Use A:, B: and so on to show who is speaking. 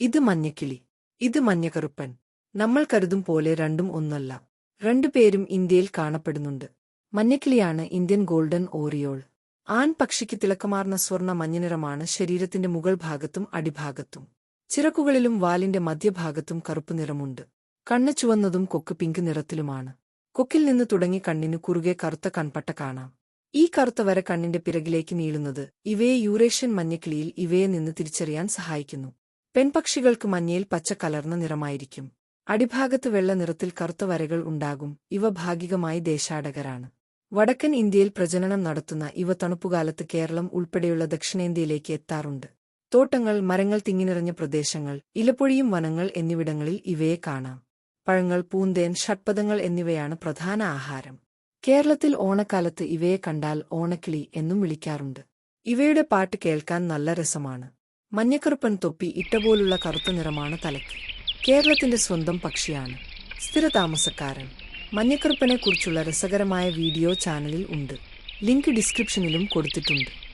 A: ഇത് മഞ്ഞക്കിളി. ഇത് മഞ്ഞകറുപ്പൻ നമ്മൾ കരുതും പോലെ രണ്ടും ഒന്നല്ല. രണ്ടുപേരും ഇന്ത്യയിൽ കാണപ്പെടുന്നുണ്ട്. മഞ്ഞക്കിളിയാണ് ഇന്ത്യൻ ഗോൾഡൻ ഓറിയോൾ. ആൺ പക്ഷിക്ക് തിളക്കമാർന്ന സ്വർണ മഞ്ഞനിറമാണ് ശരീരത്തിന്റെ മുകൾ ഭാഗത്തും അടിഭാഗത്തും. ചിറക്കുകളിലും വാലിന്റെ മധ്യഭാഗത്തും കറുപ്പ് നിറമുണ്ട്. കണ്ണ് ചുവന്നതും കൊക്ക് പിങ്ക് നിറത്തിലുമാണ്. കൊക്കിൽ നിന്ന് തുടങ്ങി കണ്ണിനു കുറുകെ കറുത്ത കൺപട്ട കാണാം. ഈ കറുത്ത വര കണ്ണിന്റെ പിറകിലേക്ക് നീളുന്നത് ഇവയെ യൂറേഷ്യൻ മഞ്ഞക്കിളിയിൽ ഇവയെ നിന്ന് തിരിച്ചറിയാൻ സഹായിക്കുന്നു. പെൺപക്ഷികൾക്ക് മഞ്ഞയിൽ പച്ച കലർന്ന നിറമായിരിക്കും. അടിഭാഗത്ത് വെള്ള നിറത്തിൽ കറുത്ത വരകൾ ഉണ്ടാകും. ഇവ ഭാഗികമായി ദേശാടകരാണ്. വടക്കൻ ഇന്ത്യയിൽ പ്രജനനം നടത്തുന്ന ഇവ തണുപ്പുകാലത്ത് കേരളം ഉൾപ്പെടെയുള്ള ദക്ഷിണേന്ത്യയിലേക്ക് എത്താറുണ്ട്. തോട്ടങ്ങൾ മരങ്ങൾ തിങ്ങിനിറഞ്ഞ പ്രദേശങ്ങൾ ഇലപ്പൊഴിയും വനങ്ങൾ എന്നിവിടങ്ങളിൽ ഇവയെ കാണാം. പഴങ്ങൾ പൂന്തേൻ ഷഡ്പദങ്ങൾ എന്നിവയാണ് പ്രധാന ആഹാരം. കേരളത്തിൽ ഓണക്കാലത്ത് ഇവയെ കണ്ടാൽ ഓണക്കിളി എന്നും വിളിക്കാറുണ്ട്. ഇവയുടെ പാട്ട് കേൾക്കാൻ നല്ല രസമാണ്. മഞ്ഞക്കറുപ്പൻ തൊപ്പി ഇട്ടപോലുള്ള കറുത്ത നിറമാണ് തലയ്ക്ക്. കേരളത്തിന്റെ സ്വന്തം പക്ഷിയാണ്. സ്ഥിരതാമസക്കാരൻ. മഞ്ഞക്കറുപ്പനെക്കുറിച്ചുള്ള രസകരമായ വീഡിയോ ചാനലിൽ ഉണ്ട്. ലിങ്ക് ഡിസ്ക്രിപ്ഷനിലും കൊടുത്തിട്ടുണ്ട്.